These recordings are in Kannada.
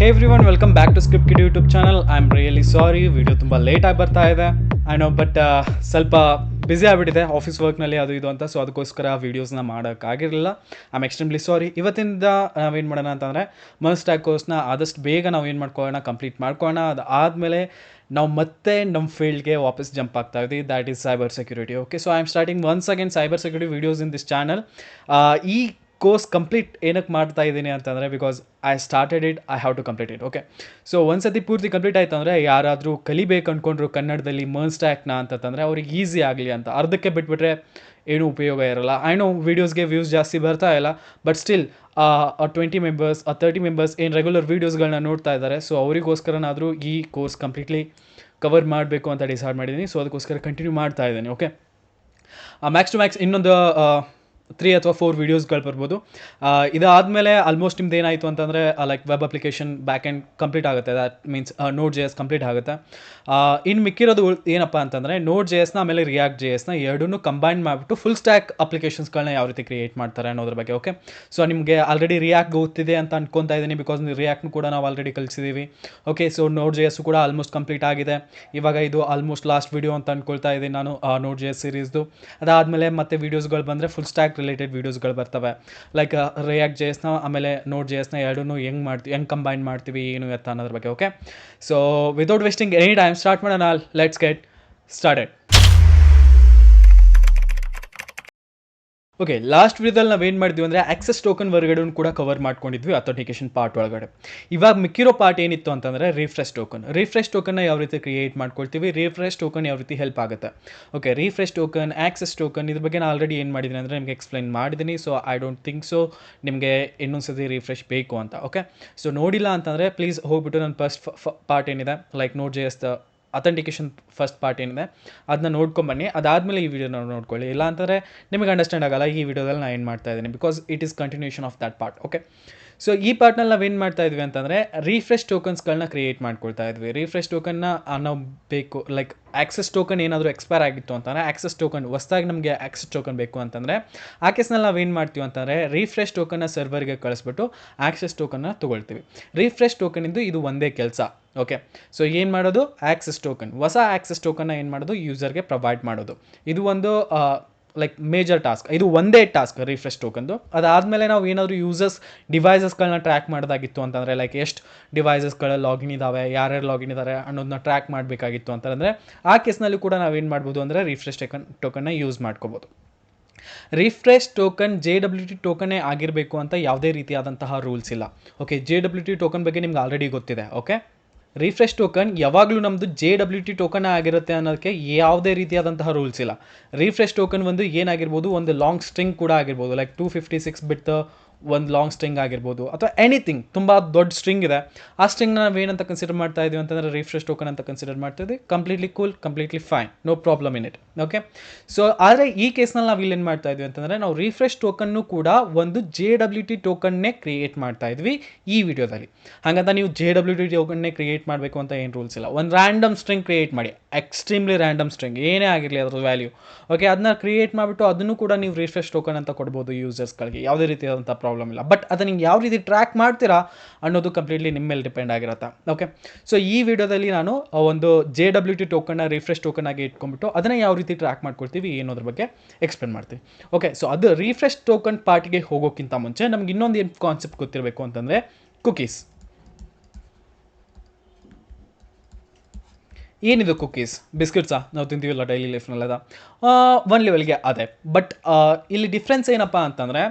Hey everyone welcome back to Script Kid YouTube channel I am really sorry video ತುಂಬ ಲೇಟಾಗಿ ಬರ್ತಾ ಇದೆ. ಐ ನೋ ಬಟ್ ಸ್ವಲ್ಪ ಬ್ಯುಸಿ ಆಗಿಬಿಟ್ಟಿದೆ ಆಫೀಸ್ ವರ್ಕ್ನಲ್ಲಿ ಅದು ಇದು ಅಂತ ಸೊ ಅದಕ್ಕೋಸ್ಕರ ವೀಡಿಯೋಸ್ನ ಮಾಡೋಕ್ಕಾಗಿರಲಿಲ್ಲ ಐ ಆಮ್ ಎಕ್ಸ್ಟ್ರೀಮ್ಲಿ ಸಾರಿ ಇವತ್ತಿಂದ ನಾವೇನು ಮಾಡೋಣ ಅಂತಂದರೆ ಮಸ್ಟ್ ಸ್ಟ್ಯಾಕ್ ಕೋರ್ಸ್ನ ಆದಷ್ಟು ಬೇಗ ನಾವು ಏನು ಮಾಡ್ಕೊಳ್ಳೋಣ ಕಂಪ್ಲೀಟ್ ಮಾಡ್ಕೊಳ್ಳೋಣ. ಅದು ಆದಮೇಲೆ ನಾವು ಮತ್ತೆ ನಮ್ಮ ಫೀಲ್ಡ್ಗೆ ವಾಪಸ್ ಜಂಪ್ ಆಗ್ತಾ ಇದ್ದೀವಿ. That is cyber security okay so I am starting once again cyber security videos in this channel ಈ ಕೋರ್ಸ್ ಕಂಪ್ಲೀಟ್ ಏನಕ್ಕೆ ಮಾಡ್ತಾ ಇದ್ದೀನಿ ಅಂತಂದರೆ because I started it I have to complete it okay so ಒಂದ್ಸತಿ ಪೂರ್ತಿ ಕಂಪ್ಲೀಟ್ ಆಯಿತು ಅಂದರೆ, ಯಾರಾದರೂ ಕಲಿಬೇಕು ಅಂದ್ಕೊಂಡ್ರು ಕನ್ನಡದಲ್ಲಿ ಮರ್ನ್ ಸ್ಟ್ಯಾಕ್ನ ಅಂತಂದರೆ, ಅವ್ರಿಗೆ ಈಸಿ ಆಗಲಿ ಅಂತ. ಅರ್ಧಕ್ಕೆ ಬಿಟ್ಬಿಟ್ರೆ ಏನೂ ಉಪಯೋಗ ಇರಲ್ಲ. ಐ ನೋ ವೀಡಿಯೋಸ್ಗೆ ವ್ಯೂಸ್ ಜಾಸ್ತಿ ಬರ್ತಾ ಇಲ್ಲ but still twenty members thirty members ಏನು ರೆಗ್ಯುಲರ್ ವೀಡಿಯೋಸ್ಗಳನ್ನ ನೋಡ್ತಾ ಇದ್ದಾರೆ ಸೊ ಅವರಿಗೋಸ್ಕರನಾದರೂ ಈ ಕೋರ್ಸ್ ಕಂಪ್ಲೀಟ್ಲಿ ಕವರ್ ಮಾಡಬೇಕು ಅಂತ ಡಿಸೈಡ್ ಮಾಡಿದ್ದೀನಿ ಸೊ ಅದಕ್ಕೋಸ್ಕರ ಕಂಟಿನ್ಯೂ ಮಾಡ್ತಾ ಇದ್ದೀನಿ. ಓಕೆ ಮ್ಯಾಕ್ಸ್ ಟು ಮ್ಯಾಕ್ಸ್ ಇನ್ನೊಂದು ತ್ರೀ ಅಥವಾ ಫೋರ್ ವೀಡಿಯೋಸ್ಗಳು ಬರ್ಬೋದು. ಇದಾದಮೇಲೆ ಆಲ್ಮೋಸ್ಟ್ ನಿಮ್ದು ಏನಾಯಿತು ಅಂತಂದರೆ like web application back end complete ಆಗುತ್ತೆ. That means Node J S complete ಆಗುತ್ತೆ ಇನ್ನು ಮಿಕ್ಕಿರೋದು ಏನಪ್ಪ ಅಂತಂದರೆ ನೋಟ್ ಜೆ ಎಸ್ನ ಆಮೇಲೆ ರಿಯಾಕ್ಟ್ ಜೆ ಎಸ್ನ ಎರಡನ್ನೂ ಕಂಬೈನ್ ಮಾಡಿಬಿಟ್ಟು ಫುಲ್ ಸ್ಟ್ಯಾಕ್ ಅಪ್ಲಿಕೇಶನ್ಸ್ಗಳನ್ನ ಯಾವ ರೀತಿ ಕ್ರಿಯೇಟ್ ಮಾಡ್ತಾರೆ ಅನ್ನೋದ್ರ ಬಗ್ಗೆ ಓಕೆ ಸೊ ನಿಮಗೆ ಆಲ್ರೆಡಿ ರಿಯಾಕ್ಟ್ ಗೊತ್ತಿದೆ ಅಂತ ಅನ್ಕೊತಾ ಇದ್ದೀನಿ ಬಿಕಾಸ್ ರಿಯಾಕ್ಟ್ನು ಕೂಡ ನಾವು already ಕಲಿಸಿದ್ದೀವಿ okay so Node J S ಕೂಡ ಆಲ್ಮೋಸ್ಟ್ ಕಂಪ್ಲೀಟ್ ಆಗಿದೆ. ಇವಾಗ ಇದು ಆಲ್ಮೋಸ್ಟ್ ಲಾಸ್ಟ್ ವೀಡಿಯೋ ಅಂತ ಅನ್ಕೊಳ್ತಾ ಇದ್ದೀನಿ ನಾನು ನೋಟ್ ಜೆ ಎಸ್ ಸೀರೀಸ್ದು ಅದಾದಮೇಲೆ ಮತ್ತೆ ವೀಡಿಯೋಸ್ಗಳು ಬಂದರೆ ಫುಲ್ ಸ್ಟ್ಯಾಕ್ ರಿಲೇಟೆಡ್ ವೀಡಿಯೋಸ್ಗಳು ಬರ್ತವೆ. ಲೈಕ್ ರಿಯಾಕ್ಟ್ ಜೆ ಎಸ್ನ ಆಮೇಲೆ ನೋಟ್ ಜೆ ಎಸ್ನ ಎರಡೂ ಹೆಂಗೆ ಮಾಡ್ತೀವಿ ಹೆಂಗೆ ಕಂಬೈನ್ ಮಾಡ್ತೀವಿ, ಏನು ಎತ್ತ ಅನ್ನೋದ್ರ ಬಗ್ಗೆ okay so without wasting any time start ಮಾಡೋಣ let's get started okay last ವಿಡಿಯೋದಲ್ಲಿ ನಾವು ಏನು ಮಾಡಿದ್ವಿ ಅಂದರೆ ಆಕ್ಸೆಸ್ ಟೋಕನ್ ಹೊರಗಡೆ ಕೂಡ ಕವರ್ ಮಾಡ್ಕೊಂಡಿದ್ವಿ ಅಥೆಂಟಿಕೇಶನ್ ಪಾರ್ಟ್ ಒಳಗಡೆ. ಇವಾಗ ಮಿಕ್ಕಿರೋ ಪಾರ್ಟ್ ಏನಿತ್ತು ಅಂತಂದರೆ ರಿಫ್ರೆಶ್ ಟೋಕನ್ ರಿಫ್ರೆಶ್ ಟೋಕನ್ನ ಯಾವ ರೀತಿ ಕ್ರಿಯೇಟ್ ಮಾಡ್ಕೊಳ್ತೀವಿ ರಿಫ್ರೆಶ್ ಟೋಕನ್ ಯಾವ ರೀತಿ ಹೆಲ್ಪ್ ಆಗುತ್ತೆ. Okay refresh token access token ಇದ್ರ ಬಗ್ಗೆ ನಾನು ಆಲ್ರೆಡಿ ಏನು ಮಾಡಿದ್ದೀನಿ ಅಂದರೆ ನಿಮಗೆ ಎಕ್ಸ್ಪ್ಲೈನ್ ಮಾಡಿದ್ದೀನಿ so I don't think so ನಿಮಗೆ ಇನ್ನೊಂದ್ಸತಿ ರಿಫ್ರೆಶ್ ಬೇಕು ಅಂತ ಓಕೆ ಸೊ ನೋಡಿಲ್ಲ ಅಂತಂದರೆ ಪ್ಲೀಸ್ ಹೋಗ್ಬಿಟ್ಟು ನನ್ನ ಫಸ್ಟ್ ಪಾರ್ಟ್ ಏನಿದೆ like Node J S authentication first part ಏನಿದೆ ಅದನ್ನ ನೋಡ್ಕೊಂಬನ್ನಿ. ಅದಾದಮೇಲೆ ಈ ವಿಡಿಯೋನ ನೋಡ್ಕೊಳ್ಳಿ. ಇಲ್ಲ ಅಂತಂದರೆ ನಿಮಗೆ ಅಂಡರ್ಸ್ಟ್ಯಾಂಡ್ ಆಗಲ್ಲ, ಈ ವಿಡಿಯೋದಲ್ಲಿ ನಾನು ಏನು ಮಾಡ್ತಾ ಇದ್ದೀನಿ because it is continuation of that part okay so ಈ ಪಾರ್ಟ್ನಲ್ಲಿ ನಾವು ಏನು ಮಾಡ್ತಾ ಇದ್ವಿ ಅಂತಂದರೆ ರೀಫ್ರೆಶ್ ಟೋಕನ್ಸ್ಗಳನ್ನ ಕ್ರಿಯೇಟ್ ಮಾಡ್ಕೊಳ್ತಾ ಇದ್ವಿ. ರೀಫ್ರೆಶ್ ಟೋಕನ್ನ ನಾವು ಬೇಕು ಲೈಕ್ ಆಕ್ಸೆಸ್ ಟೋಕನ್ ಏನಾದರೂ ಎಕ್ಸ್ಪೈರ್ ಆಗಿತ್ತು ಅಂತಂದರೆ ಆಕ್ಸೆಸ್ ಟೋಕನ್ ಹೊಸ್ದಾಗಿ ನಮಗೆ ಆಕ್ಸೆಸ್ ಟೋಕನ್ ಬೇಕು ಅಂತಂದರೆ, ಆ ಕೇಸ್ನಲ್ಲಿ ನಾವು ಏನು ಮಾಡ್ತೀವಿ ಅಂತಂದರೆ ರೀಫ್ರೆಶ್ ಟೋಕನ್ನ ಸರ್ವರ್ಗೆ ಕಳಿಸ್ಬಿಟ್ಟು ಆಕ್ಸೆಸ್ ಟೋಕನ್ನ ತೊಗೊಳ್ತೀವಿ. ರೀಫ್ರೆಶ್ ಟೋಕನಿಂದು ಇದು ಒಂದೇ ಕೆಲಸ ಓಕೆ ಸೊ ಏನು ಮಾಡೋದು? ಆಕ್ಸೆಸ್ ಟೋಕನ್ ಹೊಸ ಆಕ್ಸೆಸ್ ಟೋಕನ್ನ ಏನು ಮಾಡೋದು? ಯೂಸರ್ಗೆ ಪ್ರೊವೈಡ್ ಮಾಡೋದು. ಇದು ಒಂದು ಲೈಕ್ ಮೇಜರ್ ಟಾಸ್ಕ್ ಇದು ಒಂದೇ ಟಾಸ್ಕ್ ರಿಫ್ರೆಶ್ ಟೋಕನ್ದು ಅದಾದಮೇಲೆ ನಾವು ಏನಾದರೂ ಯೂಸರ್ಸ್ ಡಿವೈಸಸ್ಗಳನ್ನ ಟ್ರ್ಯಾಕ್ ಮಾಡೋದಾಗಿತ್ತು ಅಂತಂದರೆ ಲೈಕ್ ಎಷ್ಟು ಡಿವೈಸಸ್ಗಳ ಲಾಗಿನ್ ಇದ್ದಾವೆ ಯಾರ್ಯಾರು ಲಾಗಿನ್ ಇದ್ದಾರೆ ಅನ್ನೋದನ್ನ ಟ್ರ್ಯಾಕ್ ಮಾಡಬೇಕಾಗಿತ್ತು ಅಂತಂದರೆ, ಆ ಕೇಸ್ನಲ್ಲಿ ಕೂಡ ನಾವೇನು ಮಾಡ್ಬೋದು ಅಂದರೆ ರಿಫ್ರೆಶ್ ಟೋಕನ್ ಟೋಕನ್ನ ಯೂಸ್ ಮಾಡ್ಕೋಬೋದು. Refresh token J W T ಟೋಕನ್ನೇ ಆಗಿರಬೇಕು ಅಂತ ಯಾವುದೇ ರೀತಿಯಾದಂತಹ ರೂಲ್ಸ್ ಇಲ್ಲ. Okay J W T token ಬಗ್ಗೆ ನಿಮ್ಗೆ ಆಲ್ರೆಡಿ ಗೊತ್ತಿದೆ ಓಕೆ ರಿಫ್ರೆಶ್ ಟೋಕನ್ ಯಾವಾಗಲೂ ನಮ್ಮದು ಜೆ ಡಬ್ಲ್ಯೂ ಟಿ ಟೋಕನ್ ಆಗಿರುತ್ತೆ ಅನ್ನೋದಕ್ಕೆ ಯಾವುದೇ ರೀತಿಯಾದಂತಹ ರೂಲ್ಸ್ ಇಲ್ಲ. ರಿಫ್ರೆಶ್ ಟೋಕನ್ ಒಂದು ಏನಾಗಿರ್ಬೋದು, ಒಂದು ಲಾಂಗ್ ಸ್ಟ್ರಿಂಗ್ ಕೂಡ ಆಗಿರ್ಬೋದು like two fifty six bit ಒಂದು ಲಾಂಗ್ ಸ್ಟ್ರಿಂಗ್ ಆಗಿರ್ಬೋದು ಅಥವಾ ಎನಿಥಿಂಗ್ ತುಂಬ ದೊಡ್ಡ ಸ್ಟ್ರಿಂಗ್ ಇದೆ. ಆ ಸ್ಟ್ರಿಂಗ್ನ ನಾವು ಏನಂತ ಕನ್ಸಿಡರ್ ಮಾಡ್ತಾ ಇದೀವಿ ಅಂತಂದರೆ ರಿಫ್ರೆಶ್ ಟೋಕನ್ ಅಂತ ಕನ್ಸಿಡರ್ ಮಾಡ್ತಾ ಇದ್ದೀವಿ completely cool completely fine no problem in it okay so ಆದರೆ ಈ ಕೇಸ್ನಲ್ಲಿ ನಾವು ಇಲ್ಲಿ ಏನು ಮಾಡ್ತಾ ಇದ್ವಿ ಅಂತಂದರೆ ನಾವು ರಿಫ್ರೆಶ್ ಟೋಕನ್ನು ಕೂಡ ಒಂದು ಜೆ ಡಬ್ಲ್ಯೂ ಟಿ ಟೋಕನ್ನೇ ಕ್ರಿಯೇಟ್ ಮಾಡ್ತಾ ಇದ್ವಿ ಈ ವಿಡಿಯೋದಲ್ಲಿ. ಹಾಗಂತ ನೀವು ಜೆ ಡಬ್ಲ್ಯೂ ಟಿ ಟೋಕನ್ನೇ ಕ್ರಿಯೇಟ್ ಮಾಡಬೇಕು ಅಂತ ಏನು ರೂಲ್ಸ್ ಇಲ್ಲ. ಒಂದು ರ್ಯಾಂಡಮ್ ಸ್ಟ್ರಿಂಗ್ ಕ್ರಿಯೇಟ್ ಮಾಡಿ ಎಕ್ಸ್ಟ್ರೀಮ್ಲಿ ರ್ಯಾಂಡಮ್ ಸ್ಟ್ರಿಂಗ್ ಏನೇ ಆಗಿರಲಿ ಅದರ ವ್ಯಾಲ್ಯೂ ಓಕೆ ಅದನ್ನ ಕ್ರಿಯೇಟ್ ಮಾಡಿಬಿಟ್ಟು ಅದನ್ನು ಕೂಡ ನೀವು ರಿಫ್ರೆಶ್ ಟೋಕನ್ ಅಂತ ಕೊಡ್ಬೋದು ಯೂಸರ್ಸ್ಗಳಿಗೆ ಯಾವುದೇ ರೀತಿಯಾದಂಥ ಪ್ರಾಬ್ಲಮ್ ಇಲ್ಲ. ಬಟ್ ಅದನ್ನು ನೀವು ಯಾವ ರೀತಿ ಟ್ರ್ಯಾಕ್ ಮಾಡ್ತೀರಾ ಅನ್ನೋದು ಕಂಪ್ಲೀಟ್ಲಿ ನಿಮ್ಮ ಮೇಲೆ ಡಿಪೆಂಡ್ ಆಗಿರುತ್ತೆ. ಓಕೆ ಸೊ ಈ ವಿಡಿಯೋದಲ್ಲಿ ನಾನು ಒಂದು ಜೆ ಡಬ್ಲ್ಯೂ ಟಿ ಟೋಕನ್ನ ರಿಫ್ರೆಶ್ ಟೋಕನ್ ಆಗಿ ಇಟ್ಕೊಂಡ್ಬಿಟ್ಟು ಅದನ್ನು ಯಾವ ರೀತಿ ಟ್ರ್ಯಾಕ್ ಮಾಡ್ಕೊಳ್ತೀವಿ ಏನೋದ್ರ ಬಗ್ಗೆ ಎಕ್ಸ್ಪ್ಲೇನ್ ಮಾಡ್ತೀವಿ. ಓಕೆ ಸೊ ಅದು ರಿಫ್ರೆಶ್ ಟೋಕನ್ ಪಾರ್ಟಿಗೆ ಹೋಗೋಕ್ಕಿಂತ ಮುಂಚೆ ನಮ್ಗೆ ಇನ್ನೊಂದು ಏನು ಕಾನ್ಸೆಪ್ಟ್ ಗೊತ್ತಿರಬೇಕು ಅಂತಂದರೆ ಕುಕೀಸ್ ಏನಿದು ಕುಕೀಸ್ ಬಿಸ್ಕಿಟ್ಸಾ ನಾವು ತಿಂತೀವಲ್ಲ ಡೈಲಿ ಲೈಫ್ನಲ್ಲಿ ಅದ ಒನ್ ಲೆವೆಲ್ಗೆ ಅದೇ. ಬಟ್ ಇಲ್ಲಿ ಡಿಫ್ರೆನ್ಸ್ ಏನಪ್ಪ ಅಂತಂದರೆ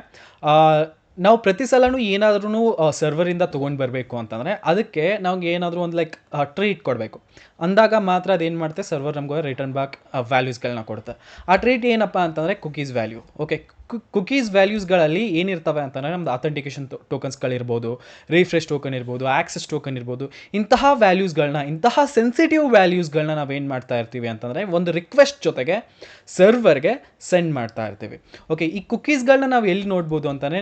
ನಾವು ಪ್ರತಿ ಸಲನೂ ಏನಾದ್ರೂ ಸರ್ವರಿಂದ ತೊಗೊಂಡು ಬರಬೇಕು ಅಂತಂದರೆ ಅದಕ್ಕೆ ನಮ್ಗೆ ಏನಾದರೂ ಒಂದು ಲೈಕ್ ಟ್ರೀಟ್ ಕೊಡಬೇಕು ಅಂದಾಗ ಮಾತ್ರ ಅದೇನು ಮಾಡುತ್ತೆ ಸರ್ವರ್ ನಮಗೆ ರಿಟರ್ನ್ ಬ್ಯಾಕ್ ವ್ಯಾಲ್ಯೂಸ್ಗಳನ್ನ ಕೊಡುತ್ತೆ ಆ ಟ್ರೀಟ್ ಏನಪ್ಪ ಅಂತಂದರೆ ಕುಕೀಸ್ ವ್ಯಾಲ್ಯೂ ಓಕೆ ಕುಕೀಸ್ ವ್ಯಾಲ್ಯೂಸ್ಗಳಲ್ಲಿ ಏನಿರ್ತವೆ ಅಂತಂದರೆ ನಮ್ದು ಅಥೆಂಟಿಕೇಶನ್ ಟೋಕನ್ಸ್ಗಳಿರ್ಬೋದು ರಿಫ್ರೆಶ್ ಟೋಕನ್ ಇರ್ಬೋದು ಆಕ್ಸೆಸ್ ಟೋಕನ್ ಇರ್ಬೋದು, ಇಂತಹ ವ್ಯಾಲ್ಯೂಸ್ಗಳನ್ನ ಇಂತಹ ಸೆನ್ಸಿಟಿವ್ ವ್ಯಾಲ್ಯೂಸ್ಗಳನ್ನ ನಾವೇನು ಮಾಡ್ತಾ ಇರ್ತೀವಿ ಅಂತಂದರೆ ಒಂದು ರಿಕ್ವೆಸ್ಟ್ ಜೊತೆಗೆ ಸರ್ವರ್ಗೆ ಸೆಂಡ್ ಮಾಡ್ತಾ ಇರ್ತೀವಿ. ಓಕೆ ಈ ಕುಕೀಸ್ಗಳನ್ನ ನಾವು ಎಲ್ಲಿ ನೋಡ್ಬೋದು ಅಂತಲೇ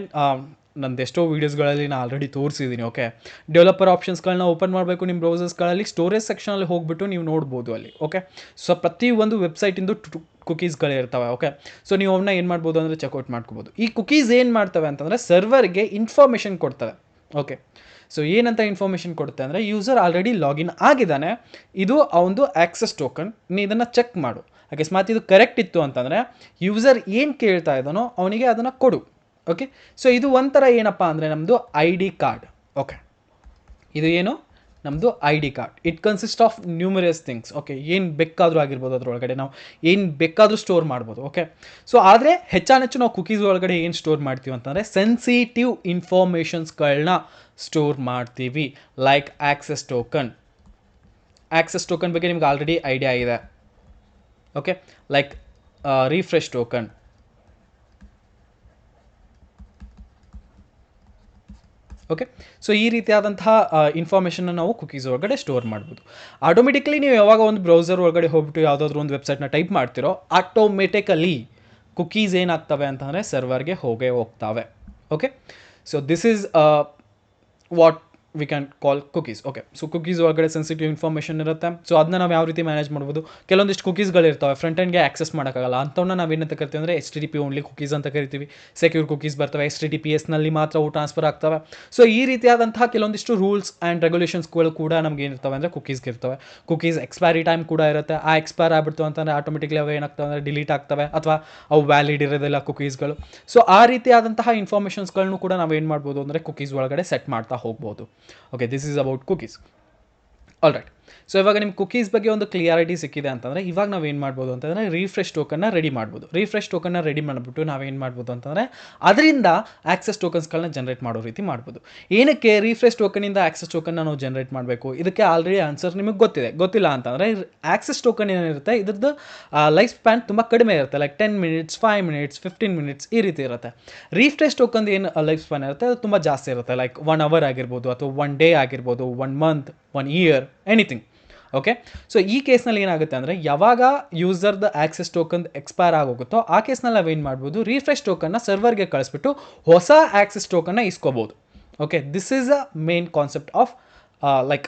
ನಂದು ಎಷ್ಟೋ ವೀಡಿಯೋಸ್ಗಳಲ್ಲಿ ನಾನು ಆಲ್ರೆಡಿ ತೋರಿಸಿದ್ದೀನಿ ಓಕೆ ಡೆವಲಪರ್ ಆಪ್ಷನ್ಸ್ಗಳನ್ನ ಓಪನ್ ಮಾಡಬೇಕು ನಿಮ್ಮ ಬ್ರೌಸರ್ಸ್ಗಳಲ್ಲಿ ಸ್ಟೋರೇಜ್ ಸೆಕ್ಷನಲ್ಲಿ ಹೋಗ್ಬಿಟ್ಟು ನೀವು ನೋಡ್ಬೋದು ಅಲ್ಲಿ ಓಕೆ ಸೊ ಪ್ರತಿಯೊಂದು ವೆಬ್ಸೈಟಿಂದು ಕುಕೀಸ್ಗಳು ಇರ್ತವೆ ಓಕೆ ಸೊ ನೀವು ಅವನ್ನ ಏನು ಮಾಡ್ಬೋದು ಅಂದರೆ ಚೆಕ್ಔಟ್ ಮಾಡ್ಕೋಬೋದು. ಈ ಕುಕೀಸ್ ಏನು ಮಾಡ್ತವೆ ಅಂತಂದರೆ ಸರ್ವರ್ಗೆ ಇನ್ಫಾರ್ಮೇಷನ್ ಕೊಡ್ತವೆ ಓಕೆ ಸೊ ಏನಂತ ಇನ್ಫಾರ್ಮೇಷನ್ ಕೊಡುತ್ತೆ ಅಂದರೆ ಯೂಸರ್ ಆಲ್ರೆಡಿ ಲಾಗಿನ್ ಆಗಿದ್ದಾನೆ, ಇದು ಅವನದು ಆ್ಯಕ್ಸೆಸ್ ಟೋಕನ್ ನೀ ಇದನ್ನು ಚೆಕ್ ಮಾಡು. ಅಕಸ್ಮಾತ್ ಇದು ಕರೆಕ್ಟ್ ಇತ್ತು ಅಂತಂದರೆ ಯೂಸರ್ ಏನು ಕೇಳ್ತಾ ಇದ್ದಾನೋ ಅವನಿಗೆ ಅದನ್ನು ಕೊಡು. ಓಕೆ ಸೊ ಇದು ಒಂಥರ ಏನಪ್ಪ ಅಂದರೆ ನಮ್ಮದು ಐ ಡಿ ಕಾರ್ಡ್ ಓಕೆ ಇದು ಏನು? ನಮ್ಮದು I D card it consist of numerous things okay ಏನು ಬೇಕಾದರೂ ಆಗಿರ್ಬೋದು ಅದರೊಳಗಡೆ. ನಾವು ಏನು ಬೇಕಾದರೂ ಸ್ಟೋರ್ ಮಾಡ್ಬೋದು. ಓಕೆ ಸೊ ಆದರೆ ಹೆಚ್ಚಾನೆಚ್ಚು ನಾವು ಕುಕೀಸ್ ಒಳಗಡೆ ಏನು ಸ್ಟೋರ್ ಮಾಡ್ತೀವಿ ಅಂತಂದರೆ ಸೆನ್ಸಿಟಿವ್ ಇನ್ಫಾರ್ಮೇಷನ್ಸ್ಗಳನ್ನ ಸ್ಟೋರ್ ಮಾಡ್ತೀವಿ. Like access token access token ಬಗ್ಗೆ ನಿಮ್ಗೆ ಆಲ್ರೆಡಿ ಐಡಿಯಾ ಇದೆ. Okay like refresh token okay so ಈ ರೀತಿಯಾದಂತಹ ಇನ್ಫಾರ್ಮೇಷನ್ನ ನಾವು ಕುಕೀಸ್ ಒಳಗಡೆ ಸ್ಟೋರ್ ಮಾಡ್ಬೋದು. ಆಟೋಮೆಟಿಕಲಿ ನೀವು ಯಾವಾಗ ಒಂದು ಬ್ರೌಸರ್ ಒಳಗಡೆ ಹೋಗ್ಬಿಟ್ಟು ಯಾವುದಾದ್ರೂ ಒಂದು ವೆಬ್ಸೈಟ್ನ ಟೈಪ್ ಮಾಡ್ತಿರೋ ಆಟೋಮೆಟಿಕಲಿ ಕುಕೀಸ್ ಏನಾಗ್ತವೆ ಅಂತಂದರೆ ಸರ್ವರ್ಗೆ ಹೋಗೇ ಹೋಗ್ತವೆ. Okay so this is what we can call cookies okay so cookies ಒಳಗಡೆ ಸೆನ್ಸಿಟಿವ್ ಇನ್ಫಾರ್ಮೇಷನ್ ಇರುತ್ತೆ. ಸೊ ಅದನ್ನ ನಾವು ಯಾವ ರೀತಿ ಮ್ಯಾನೇಜ್ ಮಾಡ್ಬೋದು? ಕೆಲವೊಂದಿಷ್ಟು ಕುಕೀಸ್ಗಳು ಇರ್ತವೆ ಫ್ರಂಟ್ ಎಂಡ್ಗೆ ಆಕ್ಸೆಸ್ ಮಾಡೋಕ್ಕಾಗಲ್ಲ. ಅಂಥವನ್ನ ನಾವು ಏನಂತ ಕರಿತೀವಿ ಅಂದರೆ H T T P only cookies ಅಂತ ಕರಿತೀವಿ. ಸೆಕ್ಯೂರ್ ಕುಕೀಸ್ ಬರ್ತವೆ. ಎಚ್ ಟಿ ಟಿ ಪಿ ಎಸ್ನಲ್ಲಿ ಮಾತ್ರ ಅವು ಟ್ರಾನ್ಸ್ಫರ್ ಆಗ್ತವೆ. ಸೊ ಈ ರೀತಿಯಾದಂತಹ ಕೆಲವೊಂದಿಷ್ಟು ರೂಲ್ಸ್ ಆ್ಯಂಡ್ ರೆಗ್ಯುಲೇಷನ್ಸ್ಗಳು ಕೂಡ ನಮ್ಗೆ ಏನಿರ್ತವೆ ಅಂದರೆ ಕುಕೀಸ್ಗೆ ಇರ್ತವೆ. ಕುಕೀಸ್ ಎಕ್ಸ್ಪೈರಿ ಟೈಮ್ ಕೂಡ ಇರುತ್ತೆ. ಆ ಎಕ್ಸ್ಪೈರ್ ಆಗ್ಬಿಡ್ತು ಅಂತಂದರೆ ಆಟೋಮೆಟಿಕ್ಲಿ ಅವು ಏನಾಗ್ತವೆ ಅಂದರೆ ಡಿಲೀಟ್ ಆಗ್ತವೆ ಅಥವಾ ಅವು ವ್ಯಾಲಿಡ್ ಇರೋದಿಲ್ಲ ಕುಕೀಸ್ಗಳು ಸೊ ಆ ರೀತಿಯಾದಂತಹ ಇನ್ಫಾರ್ಮೇಷನ್ಸ್ಗಳನ್ನು ಕೂಡ ನಾವು ಏನು ಮಾಡ್ಬೋದು ಅಂದರೆ ಕುಕೀಸ್ ಒಳಗಡೆ ಸೆಟ್ ಮಾಡ್ತಾ ಹೋಗ್ಬೋದು. Okay this is about cookies all right so ಇವಾಗ ನಿಮ್ಮ ಕುಕೀಸ್ ಬಗ್ಗೆ ಒಂದು ಕ್ಲಿಯಾರಿಟಿ ಸಿಕ್ಕಿದೆ ಅಂತಂದರೆ ಇವಾಗ ನಾವು ಏನು ಮಾಡ್ಬೋದು ಅಂತಂದರೆ ರೀಫ್ರೆಶ್ ಟೋಕನ್ನ ರೆಡಿ ಮಾಡ್ಬೋದು. ರೀಫ್ರೆಶ್ ಟೋಕನ್ನ ರೆಡಿ ಮಾಡಿಬಿಟ್ಟು ನಾವೇನು ಮಾಡ್ಬೋದು ಅಂತಂದರೆ ಅದರಿಂದ ಆಕ್ಸೆಸ್ ಟೋಕನ್ಸ್ಗಳನ್ನ ಜನರೇಟ್ ಮಾಡೋ ರೀತಿ ಮಾಡ್ಬೋದು. ಏನಕ್ಕೆ ರೀಫ್ರೆಶ್ ಟೋಕನಿಂದ ಆಕ್ಸೆಸ್ ಟೋಕನ್ನ ನಾವು ಜನರೇಟ್ ಮಾಡಬೇಕು? ಇದಕ್ಕೆ ಆಲ್ರೆಡಿ ಆನ್ಸರ್ ನಿಮಗೆ ಗೊತ್ತಿದೆ. ಗೊತ್ತಿಲ್ಲ ಅಂತಂದರೆ ಆಕ್ಸೆಸ್ ಟೋಕನ್ ಏನಿರುತ್ತೆ, ಇದ್ರದ್ದು ಲೈಫ್ ಸ್ಪ್ಯಾನ್ ತುಂಬ ಕಡಿಮೆ ಇರುತ್ತೆ. Like ten minutes five minutes fifteen minutes ಈ ರೀತಿ ಇರುತ್ತೆ. ರೀಫ್ರೆಶ್ ಟೋಕನ್ ಏನು ಲೈಫ್ ಸ್ಪ್ಯಾನ್ ಇರುತ್ತೆ, ಅದು ತುಂಬ ಜಾಸ್ತಿ ಇರುತ್ತೆ. ಲೈಕ್ ಒನ್ ಅವರ್ ಆಗಿರ್ಬೋದು ಅಥವಾ ಒನ್ ಡೇ ಆಗಿರ್ಬೋದು one month one year anything okay so ಈ ಕೇಸ್ನಲ್ಲಿ ಏನಾಗುತ್ತೆ ಅಂದರೆ, ಯಾವಾಗ ಯೂಸರ್ದ ಆಕ್ಸೆಸ್ ಟೋಕನ್ ಎಕ್ಸ್ಪೈರ್ ಆಗೋಗುತ್ತೋ ಆ ಕೇಸ್ನಲ್ಲಿ ನಾವೇನು ಮಾಡ್ಬೋದು ರೀಫ್ರೆಶ್ ಟೋಕನ್ನ ಸರ್ವರ್ಗೆ ಕಳಿಸ್ಬಿಟ್ಟು ಹೊಸ ಆಕ್ಸೆಸ್ ಟೋಕನ್ನ ಇಸ್ಕೋಬೋದು. Okay this is a main concept of like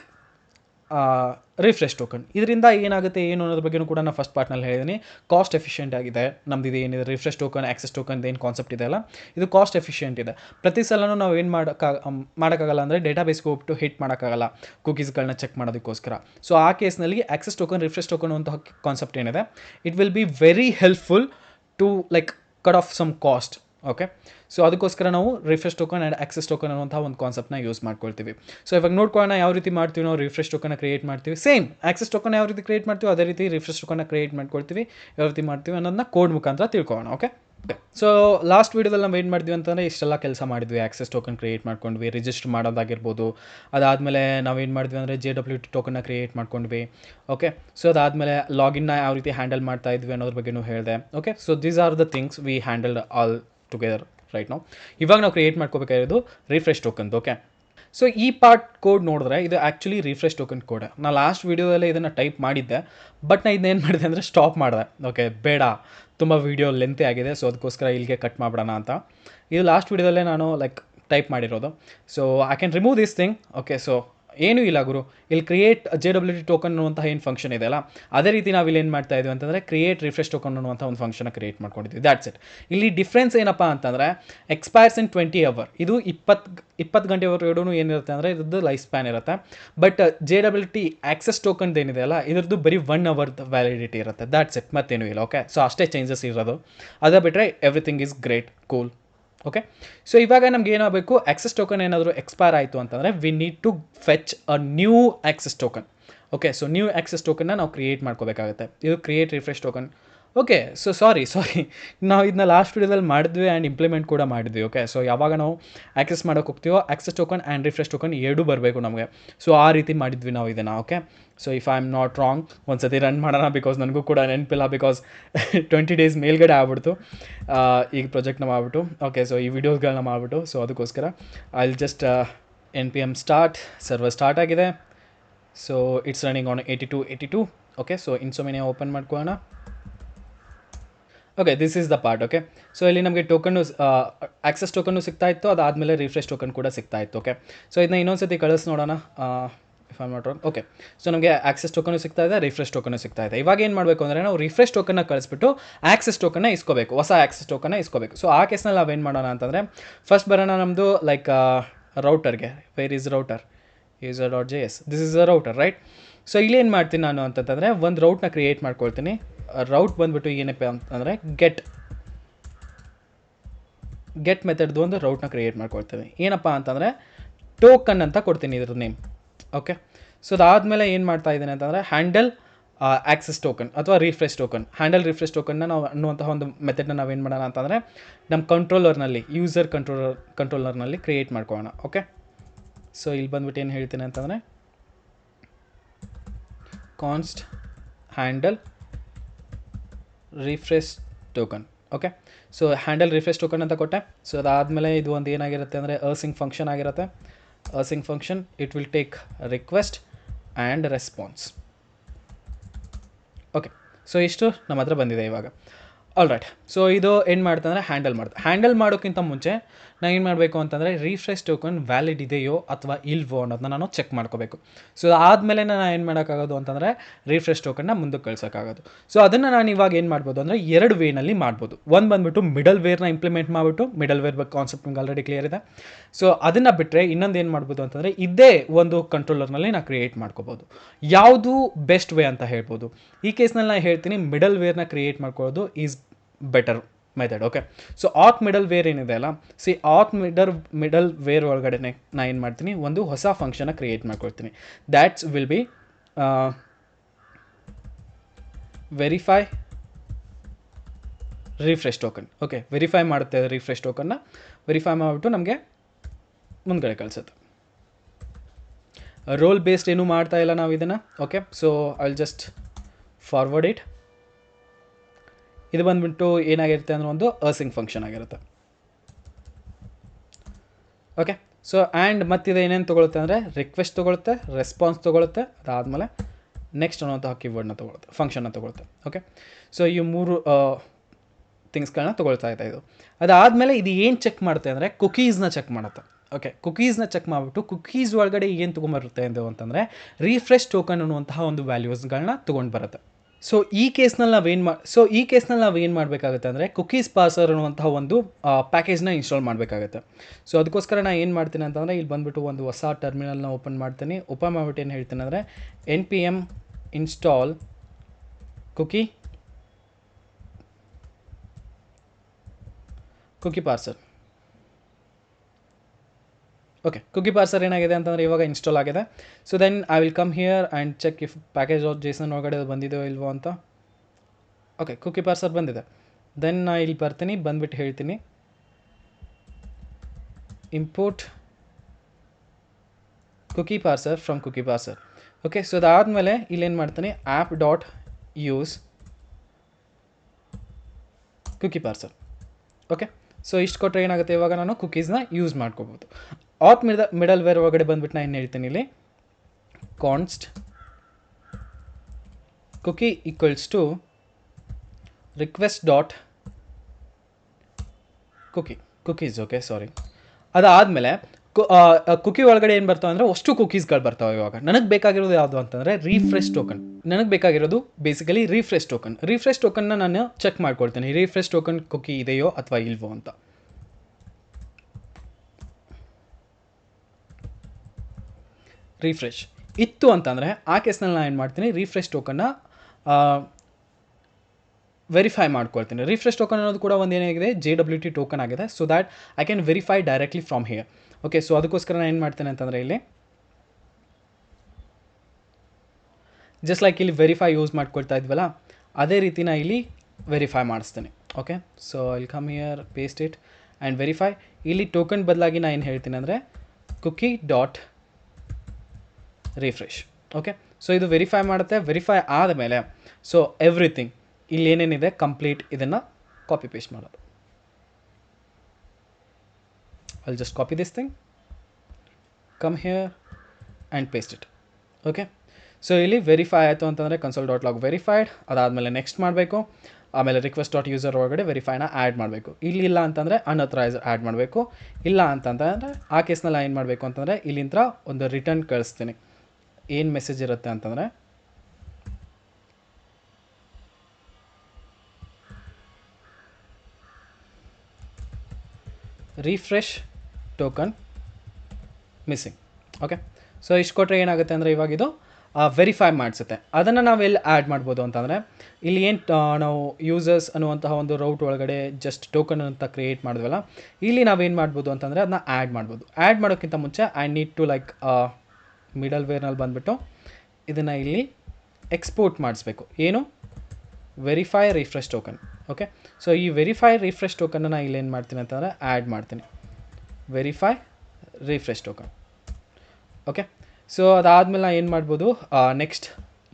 refresh token ಇದರಿಂದ ಏನಾಗುತ್ತೆ, ಏನು ಅನ್ನೋದ್ರ ಬಗ್ಗೆನೂ ಕೂಡ ನಾನು ಫಸ್ಟ್ ಪಾರ್ಟ್ನಲ್ಲಿ ಹೇಳಿದ್ದೀನಿ ಕಾಸ್ಟ್ ಎಫಿಷಿಯೆಂಟ್ ಆಗಿದೆ. ನಮ್ದು ಏನಿದೆ ರಿಫ್ರೆಶ್ ಟೋಕನ್ ಆಕ್ಸೆಸ್ ಟೋಕನ್ ಏನು ಕಾನ್ಸೆಪ್ಟ್ ಇದೆ ಅಲ್ಲ? ಇದು ಕಾಸ್ಟ್ ಎಫಿಷಿಯೆಂಟ್ ಇದೆ. ಪ್ರತಿ ಸಲನೂ ನಾವು ಏನು ಮಾಡೋಕ್ಕಾಗ ಮಾಡೋಕ್ಕಾಗಲ್ಲ ಅಂದರೆ ಡೇಟಾ ಬೇಸ್ಗೆ ಹೋಗ್ಬಿಟ್ಟು ಹಿಟ್ ಮಾಡೋಕ್ಕಾಗಲ್ಲ. ಕುಕೀಸ್ಗಳನ್ನ ಚೆಕ್ ಮಾಡೋದಕ್ಕೋಸ್ಕರ. ಸೊ ಆ ಕೇಸ್ನಲ್ಲಿ ಆಕ್ಸೆಸ್ ಟೋಕನ್ ರಿಫ್ರೆಶ್ ಟೋಕನ್ ಅಂತ ಕಾನ್ಸೆಪ್ಟ್ ಏನಿದೆ. It will be very helpful to like cut off some cost okay so ಅದಕ್ಕೋಸ್ಕರ ನಾವು refresh token and access token ಅನ್ನುವಂಥ ಒಂದು ಕಾನ್ಸೆಪ್ಟ್ನ ಯೂಸ್ ಮಾಡ್ಕೊಳ್ತೀವಿ. ಸೊ ಇವಾಗ ನೋಡ್ಕೊಳ್ಳೋಣ ಯಾವ ರೀತಿ ಮಾಡ್ತೀವಿ ನಾವು ರಿಫ್ರೆಶ್ ಟೋಕನ್ನ ಕ್ರಿಯೇಟ್ ಮಾಡ್ತೀವಿ. ಸೇಮ್ ಆಕ್ಸೆಸ್ ಟೋಕನ್ ಯಾವ ರೀತಿ ಕ್ರಿಯೇಟ್ ಮಾಡ್ತೀವಿ, ಅದೇ ರೀತಿ ರಿಫ್ರೆಶ್ ಟೋಕನ್ನ ಕ್ರಿಯೇಟ್ ಮಾಡ್ಕೊಳ್ತೀವಿ. ಯಾವ ರೀತಿ ಮಾಡ್ತೀವಿ ಅನ್ನೋದನ್ನ ಕೋಡ್ ಮುಖಾಂತರ ತಿಳ್ಕೊಳ್ಳೋಣ ಓಕೆ ಸೊ ಲಾಸ್ಟ್ ವೀಡಿಯೋದಲ್ಲಿ ನಾವು ಏನು ಮಾಡಿದ್ವಿ ಅಂತಂದರೆ ಇಷ್ಟೆಲ್ಲ ಕೆಲಸ ಮಾಡಿದ್ವಿ. ಆಕ್ಸೆಸ್ ಟೋಕನ್ ಕ್ರಿಯೇಟ್ ಮಾಡ್ಕೊಂಡ್ವಿ ರಿಜಿಸ್ಟರ್ ಮಾಡೋದಾಗಿರ್ಬೋದು. ಅದಾದಮೇಲೆ ನಾವೇನು ಮಾಡಿದ್ವಿ ಅಂದರೆ ಜೆ ಡಬ್ಲ್ಯೂ ಟಿ ಟೋಕನ್ನ ಕ್ರಿಯೇಟ್ ಮಾಡ್ಕೊಂಡ್ವಿ ಓಕೆ ಸೊ ಅದಾದಮೇಲೆ ಲಾಗಿನ್ನ ಯಾವ ರೀತಿ ಹ್ಯಾಂಡಲ್ ಮಾಡ್ತಾ ಇದ್ವಿ ಅನ್ನೋದ್ರ ಬಗ್ಗೆನೂ ಹೇಳಿದೆ okay so these are the things we handled all together right ನಾವು ಇವಾಗ ನಾವು ಕ್ರಿಯೇಟ್ ಮಾಡ್ಕೋಬೇಕಾಗಿರೋದು ರಿಫ್ರೆಶ್ ಟೋಕನ್ ಓಕೆ ಸೊ ಈ ಪಾರ್ಟ್ ಕೋಡ್ ನೋಡಿದ್ರೆ ಇದು ಆ್ಯಕ್ಚುಲಿ ರಿಫ್ರೆಶ್ ಟೋಕನ್ ಕೋಡ್ ನಾನು ಲಾಸ್ಟ್ ವೀಡಿಯೋದಲ್ಲೇ ಇದನ್ನು ಟೈಪ್ ಮಾಡಿದ್ದೆ ಬಟ್ ನಾನು ಇದನ್ನೇನು ಮಾಡಿದೆ ಅಂದರೆ ಸ್ಟಾಪ್ ಮಾಡಿದೆ. ಓಕೆ ಬೇಡ. ತುಂಬ ವೀಡಿಯೋ ಲೆಂತೆ ಆಗಿದೆ ಸೊ ಅದಕ್ಕೋಸ್ಕರ ಇಲ್ಲಿಗೆ ಕಟ್ ಮಾಡೋಣ ಅಂತ. ಇದು ಲಾಸ್ಟ್ ವೀಡಿಯೋದಲ್ಲೇ ನಾನು ಲೈಕ್ ಟೈಪ್ ಮಾಡಿರೋದು. So I can remove this thing okay so ಏನೂ ಇಲ್ಲ ಗುರು. ಇಲ್ಲಿ create J W T token ಅನ್ನುವಂತಹ ಏನು ಫಂಕ್ಷನ್ ಇದೆ ಅಲ್ಲ? ಅದೇ ರೀತಿ ನಾವು ಇಲ್ಲಿ ಏನು ಮಾಡ್ತಾ ಇದ್ದೀವಿ ಅಂತಂದರೆ ಕ್ರಿಯೇಟ್ ರಿಫ್ರೆಶ್ ಟೋಕನ್ ಅನ್ನುವಂಥ ಒಂದು ಫಂಕ್ಷನ್ ಕ್ರಿಯೇಟ್ ಮಾಡ್ಕೊಂಡಿದ್ದೀವಿ ದ್ಯಾಟ್ಸ್ ಇಟ್ ಇಲ್ಲಿ ಡಿಫ್ರೆನ್ಸ್ ಏನಪ್ಪ ಅಂತಂದರೆ ಎಕ್ಸ್ಪೈರ್ಸ್ ಇನ್ ಟ್ವೆಂಟಿ ಅವರ್ ಇದು ಇಪ್ಪತ್ತು ಇಪ್ಪತ್ತು ಗಂಟೆವರೆಗೂ ಏನಿರುತ್ತೆ ಅಂದರೆ ಇದ್ರದ್ದು ಲೈಫ್ ಸ್ಪ್ಯಾನ್ ಇರುತ್ತೆ. But J W T access token ಏನಿದೆ ಅಲ್ಲ, ಇದ್ರದ್ದು ಬರೀ ಒನ್ ಅವರ್ದು ವ್ಯಾಲಿಡಿಟಿ ಇರುತ್ತೆ. ದ್ಯಾಟ್ಸ್ ಇಟ್ ಮತ್ತೇನೂ ಇಲ್ಲ ಓಕೆ ಸೊ ಅಷ್ಟೇ ಚೇಂಜಸ್ ಇರೋದು. ಅದೇ ಬಿಟ್ಟರೆ everything is great cool okay so ಇವಾಗ ನಮ್ಗೆ ಏನಾಗಬೇಕು ಆಕ್ಸೆಸ್ ಟೋಕನ್ ಏನಾದರೂ ಎಕ್ಸ್ಪೈರ್ ಆಯಿತು ಅಂತಂದರೆ we need to fetch a new access token okay so new access ಟೋಕನ್ನ ನಾವು ಕ್ರಿಯೇಟ್ ಮಾಡ್ಕೋಬೇಕಾಗುತ್ತೆ. ಇದು create refresh token okay so sorry sorry ನಾವು ಇದನ್ನ ಲಾಸ್ಟ್ ವೀಡಿಯೋದಲ್ಲಿ ಮಾಡಿದ್ವಿ ಆ್ಯಂಡ್ ಇಂಪ್ಲಿಮೆಂಟ್ ಕೂಡ ಮಾಡಿದ್ವಿ ಓಕೆ ಸೊ ಯಾವಾಗ ನಾವು ಆ್ಯಕ್ಸೆಸ್ ಮಾಡೋಕ್ಕೆ ಹೋಗ್ತೀವೋ access token and refresh token ಎರಡೂ ಬರಬೇಕು ನಮಗೆ. ಸೊ ಆ ರೀತಿ ಮಾಡಿದ್ವಿ ನಾವು ಇದನ್ನು okay so if I am not wrong ಒಂದು ಸತಿ ರನ್ ಮಾಡೋಣ ಬಿಕಾಸ್ ನನಗೂ ಕೂಡ ನೆನಪಿಲ್ಲ ಬಿಕಾಸ್ ಟ್ವೆಂಟಿ ಡೇಸ್ ಮೇಲ್ಗಡೆ ಆಗ್ಬಿಡ್ತು. ಈಗ ಪ್ರೊಜೆಕ್ಟ್ನ ಮಾಡಿಬಿಟ್ಟು ಓಕೆ ಸೊ ಈ ವಿಡಿಯೋಸ್ಗಳನ್ನ ಮಾಡಿಬಿಟ್ಟು ಸೊ ಅದಕ್ಕೋಸ್ಕರ I just N P M start server start ಆಗಿದೆ. So it's running on eighty two eighty two okay so insomnia open ಮಾಡ್ಕೊಳ್ಳೋಣ. Okay this is the part okay so ಇಲ್ಲಿ ನಮಗೆ ಟೋಕನ್ನು ಆಕ್ಸೆಸ್ ಟೋಕನ್ನು ಸಿಗ್ತಾ ಇತ್ತು, ಅದಾದಮೇಲೆ ರಿಫ್ರೆಶ್ ಟೋಕನ್ ಕೂಡ ಸಿಗ್ತಾ ಇತ್ತು ಓಕೆ ಸೊ ಇದನ್ನ ಇನ್ನೊಂದು ಸತಿ ಕಳಿಸ್ ನೋಡೋಣ ಇಫ್ ಐ ಓಕೆ ಸೊ ನಮಗೆ ಆಕ್ಸೆಸ್ ಟೋಕನು ಸಿಗ್ತಾ ಇದೆ ರಿಫ್ರೆಶ್ ಟೋಕನು ಸಿಗ್ತಾ ಇದೆ. ಇವಾಗ ಏನು ಮಾಡಬೇಕು ಅಂದರೆ, ನಾವು ರಿಫ್ರೆಶ್ ಟೋಕನ್ನ ಕಳಿಸ್ಬಿಟ್ಟು ಆಕ್ಸೆಸ್ ಟೋಕನ್ನ ಇಸ್ಕೋಬೇಕು, ಹೊಸ ಆಕ್ಸೆಸ್ ಟೋಕನ್ನ ಇಸ್ಕೋಬೇಕು. ಸೊ ಆ ಕೇಸ್ನಲ್ಲಿ ಏನು ಮಾಡೋಣ ಅಂತಂದರೆ ಫಸ್ಟ್ ಬರೋಣ ನಮ್ಮದು like ರೌಟರ್ಗೆ where is router user dot J S this is a router right so ಇಲ್ಲಿ ಏನು ಮಾಡ್ತೀನಿ ನಾನು ಅಂತಂತಂದರೆ, ಒಂದು ರೌಟ್ನ ಕ್ರಿಯೇಟ್ ಮಾಡ್ಕೊಳ್ತೀನಿ. ರೌಟ್ ಬಂದ್ಬಿಟ್ಟು ಏನಪ್ಪ ಅಂತಂದರೆ ಗೆಟ್ ಗೆಟ್ ಮೆಥಡ್ದು ಒಂದು ರೌಟ್ನ ಕ್ರಿಯೇಟ್ ಮಾಡ್ಕೊಳ್ತೀನಿ ಏನಪ್ಪ ಅಂತಂದರೆ ಟೋಕನ್ ಅಂತ ಕೊಡ್ತೀನಿ ಇದ್ರ ನೇಮ್ ಓಕೆ ಸೊ ಅದಾದಮೇಲೆ ಏನು ಮಾಡ್ತಾ ಇದ್ದೀನಿ ಅಂತಂದರೆ ಹ್ಯಾಂಡಲ್ ಆಕ್ಸೆಸ್ ಟೋಕನ್ ಅಥವಾ ರಿಫ್ರೆಶ್ ಟೋಕನ್ ಹ್ಯಾಂಡಲ್ ರಿಫ್ರೆಶ್ ಟೋಕನ್ನ ನಾವು ಅನ್ನುವಂತಹ ಒಂದು ಮೆಥಡ್ನ ನಾವೇನು ಮಾಡೋಣ ಅಂತಂದರೆ ನಮ್ಮ ಕಂಟ್ರೋಲರ್ನಲ್ಲಿ ಯೂಸರ್ ಕಂಟ್ರೋಲರ್ ಕಂಟ್ರೋಲರ್ನಲ್ಲಿ ಕ್ರಿಯೇಟ್ ಮಾಡ್ಕೊಳ್ಳೋಣ ಓಕೆ ಸೊ ಇಲ್ಲಿ ಬಂದ್ಬಿಟ್ಟು ಏನು ಹೇಳ್ತೀನಿ ಅಂತಂದರೆ const handle refresh token okay so handle refresh token ಅಂತ ಕೊಟ್ಟೆ. ಸೊ ಅದಾದಮೇಲೆ ಇದು ಒಂದು ಏನಾಗಿರುತ್ತೆ ಅಂದರೆ ಅರ್ಸಿಂಗ್ ಫಂಕ್ಷನ್ ಆಗಿರುತ್ತೆ. Async function it will take request and response okay so ಇಷ್ಟು ನಮ್ಮ ಹತ್ರ ಬಂದಿದೆ ಇವಾಗ. ಆಲ್ ರೈಟ್ ಸೊ ಇದು ಏನು ಮಾಡ್ತಂದರೆ ಹ್ಯಾಂಡಲ್ ಮಾಡ್ತಾ ಹ್ಯಾಂಡಲ್ ಮಾಡೋಕ್ಕಿಂತ ಮುಂಚೆ ನಾನು ಏನು ಮಾಡಬೇಕು ಅಂತಂದರೆ ರಿಫ್ರೆಶ್ ಟೋಕನ್ ವ್ಯಾಲಿಡ್ ಇದೆಯೋ ಅಥವಾ ಇಲ್ವೋ ಅನ್ನೋದನ್ನ ನಾನು ಚೆಕ್ ಮಾಡ್ಕೋಬೇಕು. ಸೊ ಆದಮೇಲೆ ನಾನು ಏನು ಮಾಡೋಕ್ಕಾಗೋದು ಅಂತಂದರೆ ರಿಫ್ರೆಶ್ ಟೋಕನ್ನ ಮುಂದಕ್ಕೆ ಕಳ್ಸೋಕ್ಕಾಗೋದು. ಸೊ ಅದನ್ನು ನಾನು ಇವಾಗ ಏನು ಮಾಡ್ಬೋದು ಅಂದರೆ ಎರಡು ವೇನಲ್ಲಿ ಮಾಡ್ಬೋದು. ಒಂದು ಬಂದುಬಿಟ್ಟು ಮಿಡಲ್ ವೇರ್ನ ಇಂಪ್ಲಿಮೆಂಟ್ ಮಾಡಿಬಿಟ್ಟು ಮಿಡಲ್ ವೇರ್ ಬಗ್ಗೆ ಕಾನ್ಸೆಪ್ಟ್ ನಿಮ್ಗೆ ಆಲ್ರೆಡಿ ಕ್ಲಿಯರ್ ಇದೆ. ಸೊ ಅದನ್ನು ಬಿಟ್ಟರೆ ಇನ್ನೊಂದು ಏನು ಮಾಡ್ಬೋದು ಅಂತಂದರೆ ಇದೇ ಒಂದು ಕಂಟ್ರೋಲರ್ನಲ್ಲಿ ನಾನು ಕ್ರಿಯೇಟ್ ಮಾಡ್ಕೋಬೋದು. ಯಾವುದು ಬೆಸ್ಟ್ ವೇ ಅಂತ ಹೇಳ್ಬೋದು. ಈ ಕೇಸ್ನಲ್ಲಿ ನಾನು ಹೇಳ್ತೀನಿ ಮಿಡಲ್ ವೇರ್ನ ಕ್ರಿಯೇಟ್ ಮಾಡ್ಕೊಳ್ಳೋದು is better method okay so ಆತ್ ಮಿಡಲ್ ವೇರ್ ಏನಿದೆ ಅಲ್ಲ? ಸಿ ಆತ್ ಮಿಡಲ್ ಮಿಡಲ್ ವೇರ್ ಒಳಗಡೆನೆ ನಾನು ಏನು ಮಾಡ್ತೀನಿ? ಒಂದು ಹೊಸ ಫಂಕ್ಷನ್ನ ಕ್ರಿಯೇಟ್ ಮಾಡ್ಕೊಳ್ತೀನಿ. That's will be verify refresh token okay verify ಮಾಡುತ್ತೆ ರಿಫ್ರೆಶ್ ಟೋಕನ್ನ ವೆರಿಫೈ ಮಾಡಿಬಿಟ್ಟು ನಮಗೆ ಮುಂದ್ಗಡೆ ಕಳಿಸುತ್ತೆ. ರೋಲ್ ಬೇಸ್ಡ್ ಏನೂ ಮಾಡ್ತಾ ಇಲ್ಲ ನಾವು ಇದನ್ನು okay so I just forward it ಇದು ಬಂದ್ಬಿಟ್ಟು ಏನಾಗಿರುತ್ತೆ ಅಂದರೆ ಒಂದು ಅರ್ಸಿಂಗ್ ಫಂಕ್ಷನ್ ಆಗಿರುತ್ತೆ. ಓಕೆ ಸೊ ಆ್ಯಂಡ್ ಮತ್ತಿದು ಏನೇನು ತೊಗೊಳುತ್ತೆ ಅಂದರೆ ರಿಕ್ವೆಸ್ಟ್ ತೊಗೊಳುತ್ತೆ ರೆಸ್ಪಾನ್ಸ್ ತೊಗೊಳುತ್ತೆ, ಅದಾದಮೇಲೆ ನೆಕ್ಸ್ಟ್ ಅನ್ನೋಂತಹ ಕೀವರ್ಡ್ನ ತೊಗೊಳುತ್ತೆ ಫಂಕ್ಷನ್ನ ತೊಗೊಳುತ್ತೆ. ಓಕೆ ಸೊ ಈ ಮೂರು ಥಿಂಗ್ಸ್ಗಳನ್ನ ತೊಗೊಳ್ತಾ ಇದೆ ಇದು. ಅದಾದಮೇಲೆ ಇದು ಏನು ಚೆಕ್ ಮಾಡುತ್ತೆ ಅಂದರೆ ಕುಕೀಸ್ನ ಚೆಕ್ ಮಾಡುತ್ತೆ. ಓಕೆ ಕುಕೀಸ್ನ ಚೆಕ್ ಮಾಡಿಬಿಟ್ಟು ಕುಕೀಸ್ ಒಳಗಡೆ ಏನು ತೊಗೊಂಬರುತ್ತೆ ಅಂತ ಅಂತಂದರೆ ರಿಫ್ರೆಶ್ ಟೋಕನ್ ಅನ್ನುವಂತಹ ಒಂದು ವ್ಯಾಲ್ಯೂಸ್ಗಳನ್ನ ತೊಗೊಂಡು ಬರುತ್ತೆ. ಸೊ ಈ ಕೇಸ್ನಲ್ಲಿ ನಾವೇನು ಮಾ ಸೊ ಈ ಕೇಸ್ನಲ್ಲಿ ನಾವು ಏನು ಮಾಡಬೇಕಾಗುತ್ತೆ ಅಂದರೆ ಕುಕೀಸ್ ಪಾಸರ್ ಅನ್ನುವಂತಹ ಒಂದು ಪ್ಯಾಕೇಜ್ನ ಇನ್ಸ್ಟಾಲ್ ಮಾಡಬೇಕಾಗುತ್ತೆ. ಸೊ ಅದಕ್ಕೋಸ್ಕರ ನಾನು ಏನು ಮಾಡ್ತೀನಿ ಅಂತಂದರೆ ಇಲ್ಲಿ ಬಂದುಬಿಟ್ಟು ಒಂದು ಹೊಸ ಟರ್ಮಿನಲ್ನ ಓಪನ್ ಮಾಡ್ತೀನಿ. ಓಪನ್ ಮಾಡಿಬಿಟ್ಟು ಏನು ಹೇಳ್ತೀನಿ ಅಂದರೆ N P M install cookie cookie parser okay cookie parser ಏನಾಗಿದೆ ಅಂತಂದರೆ ಇವಾಗ ಇನ್ಸ್ಟಾಲ್ ಆಗಿದೆ. So then I will come here and check if package of JSON ಒಳಗಡೆ ಅದು ಬಂದಿದೆಯೋ ಇಲ್ವೋ ಅಂತ. ಓಕೆ ಕುಕ್ಕಿ ಪಾರ್ಸರ್ ಬಂದಿದೆ. ದೆನ್ ನಾ ಇಲ್ಲಿ ಬರ್ತೀನಿ, ಬಂದ್ಬಿಟ್ಟು ಹೇಳ್ತೀನಿ. Import cookie parser from cookie parser okay so ಅದಾದಮೇಲೆ ಇಲ್ಲೇನು ಮಾಡ್ತೀನಿ app dot use cookie parser okay so ಇಷ್ಟು ಕೊಟ್ಟರೆ ಏನಾಗುತ್ತೆ ಇವಾಗ ನಾನು ಕುಕ್ಕೀಸ್ನ ಯೂಸ್ ಮಾಡ್ಕೋಬೋದು. ಆತ್ ಮಿಡ ಮಿಡಲ್ ವೇರ್ ಒಳಗಡೆ ಬಂದ್ಬಿಟ್ಟು ನಾನು ಏನು ಹೇಳ್ತೀನಿ ಇಲ್ಲಿ. Const cookie equals to request dot cookie cookies okay sorry ಅದಾದಮೇಲೆ ಕುಕಿ ಒಳಗಡೆ ಏನು ಬರ್ತಾವೆ ಅಂದರೆ ಅಷ್ಟು ಕುಕೀಸ್ಗಳು ಬರ್ತಾವೆ ಇವಾಗ. ನನಗೆ ಬೇಕಾಗಿರೋದು ಯಾವುದು ಅಂತಂದರೆ ರೀಫ್ರೆಶ್ ಟೋಕನ್ ನನಗೆ ಬೇಕಾಗಿರೋದು ಬೇಸಿಕಲಿ ರಿಫ್ರೆಶ್ ಟೋಕನ್ ರೀಫ್ರೆಶ್ ಟೋಕನ್ನ ನಾನು ಚೆಕ್ ಮಾಡ್ಕೊಳ್ತೀನಿ. ರೀಫ್ರೆಶ್ ಟೋಕನ್ ಕುಕಿ ಇದೆಯೋ ಅಥವಾ ಇಲ್ವೋ ಅಂತ. ರಿಫ್ರೆಶ್ ಇತ್ತು ಅಂತಂದರೆ ಆ ಕೇಸ್ನಲ್ಲಿ ನಾನು ಏನು ಮಾಡ್ತೀನಿ ರೀಫ್ರೆಶ್ ಟೋಕನ್ನ ವೆರಿಫೈ ಮಾಡ್ಕೊಳ್ತೀನಿ. ರಿಫ್ರೆಶ್ ಟೋಕನ್ ಅನ್ನೋದು ಕೂಡ ಒಂದು ಏನಾಗಿದೆ ಜೆ ಡಬ್ಲ್ಯೂ ಟಿ ಟೋಕನ್ ಆಗಿದೆ. So that I can verify directly from here okay so ಅದಕ್ಕೋಸ್ಕರ ನಾನು ಏನು ಮಾಡ್ತೇನೆ ಅಂತಂದರೆ ಇಲ್ಲಿ ಜಸ್ಟ್ ಲೈಕ್ ಇಲ್ಲಿ ವೆರಿಫೈ ಯೂಸ್ ಮಾಡ್ಕೊಳ್ತಾ ಇದ್ವಲ್ಲ, ಅದೇ ರೀತಿ ನಾ ಇಲ್ಲಿ ವೆರಿಫೈ ಮಾಡಿಸ್ತೇನೆ. ಓಕೆ ಸೊ ಇಲ್ಲಿ come here paste it and verify ಇಲ್ಲಿ ಟೋಕನ್ ಬದಲಾಗಿ ನಾನು ಏನು ಹೇಳ್ತೀನಿ ಅಂದರೆ cookie dot refresh okay so ಇದು ವೆರಿಫೈ ಮಾಡುತ್ತೆ. ವೆರಿಫೈ ಆದಮೇಲೆ ಸೊ ಎವ್ರಿಥಿಂಗ್ ಇಲ್ಲಿ ಏನೇನಿದೆ? ಕಂಪ್ಲೀಟ್ ಇದನ್ನು ಕಾಪಿ ಪೇಸ್ಟ್ ಮಾಡೋದು. I just copy this thing come here and paste it okay so ಇಲ್ಲಿ ವೆರಿಫೈ ಆಯಿತು ಅಂತಂದರೆ ಕನ್ಸೋಲ್ ಡಾಟ್ ಲಾಗ್ ವೆರಿಫೈಡ್ ಅದಾದಮೇಲೆ ನೆಕ್ಸ್ಟ್ ಮಾಡಬೇಕು. ಆಮೇಲೆ ರಿಕ್ವೆಸ್ಟ್ ಡಾಟ್ ಯೂಸರ್ ಒಳಗಡೆ ವೆರಿಫೈನ ಆ್ಯಡ್ ಮಾಡಬೇಕು. ಇಲ್ಲಿ ಇಲ್ಲ ಅಂತಂದರೆ ಅನ್ಅಥರೈಸ್ ಆ್ಯಡ್ ಮಾಡಬೇಕು. ಇಲ್ಲ ಅಂತಂತಂದರೆ ಆ ಕೇಸ್ನಲ್ಲಿ ಏನು ಮಾಡಬೇಕು ಅಂತಂದರೆ ಇಲ್ಲಿಂದ ಒಂದು ರಿಟರ್ನ್ ಕಳಿಸ್ತೀನಿ. ಏನು ಮೆಸೇಜ್ ಇರುತ್ತೆ ಅಂತಂದರೆ, refresh token missing. Okay? So, ಇಷ್ಟು ಕೊಟ್ಟರೆ ಏನಾಗುತ್ತೆ ಅಂದರೆ ಇವಾಗ ಇದು ವೆರಿಫೈ ಮಾಡಿಸುತ್ತೆ. ಅದನ್ನು ನಾವು ಎಲ್ಲಿ ಆ್ಯಡ್ ಮಾಡ್ಬೋದು ಅಂತಂದರೆ, ಇಲ್ಲಿ ಏನು ನಾವು ಯೂಸರ್ಸ್ ಅನ್ನುವಂತಹ ಒಂದು ರೌಟ್ ಒಳಗಡೆ ಜಸ್ಟ್ ಟೋಕನ್ ಅಂತ ಕ್ರಿಯೇಟ್ ಮಾಡಿದ್ವಲ್ಲ, ಇಲ್ಲಿ ನಾವೇನು ಮಾಡ್ಬೋದು ಅಂತಂದರೆ ಅದನ್ನ ಆ್ಯಡ್ ಮಾಡ್ಬೋದು. ಆ್ಯಡ್ ಮಾಡೋಕ್ಕಿಂತ ಮುಂಚೆ ಐ ನೀಡ್ ಟು ಲೈಕ್ ಮಿಡಲ್ ವೇರ್ನಲ್ಲಿ ಬಂದುಬಿಟ್ಟು ಇದನ್ನು ಇಲ್ಲಿ ಎಕ್ಸ್ಪೋರ್ಟ್ ಮಾಡಿಸ್ಬೇಕು. ಏನು? Verify refresh token okay so ಈ ವೆರಿಫೈ ರಿಫ್ರೆಶ್ ಟೋಕನ್ನ ಇಲ್ಲಿ ಏನು ಮಾಡ್ತೀನಿ ಅಂತಂದರೆ ಆ್ಯಡ್ ಮಾಡ್ತೀನಿ. Verify refresh token okay so ಅದಾದಮೇಲೆ ನಾನು ಏನು ಮಾಡ್ಬೋದು? ನೆಕ್ಸ್ಟ್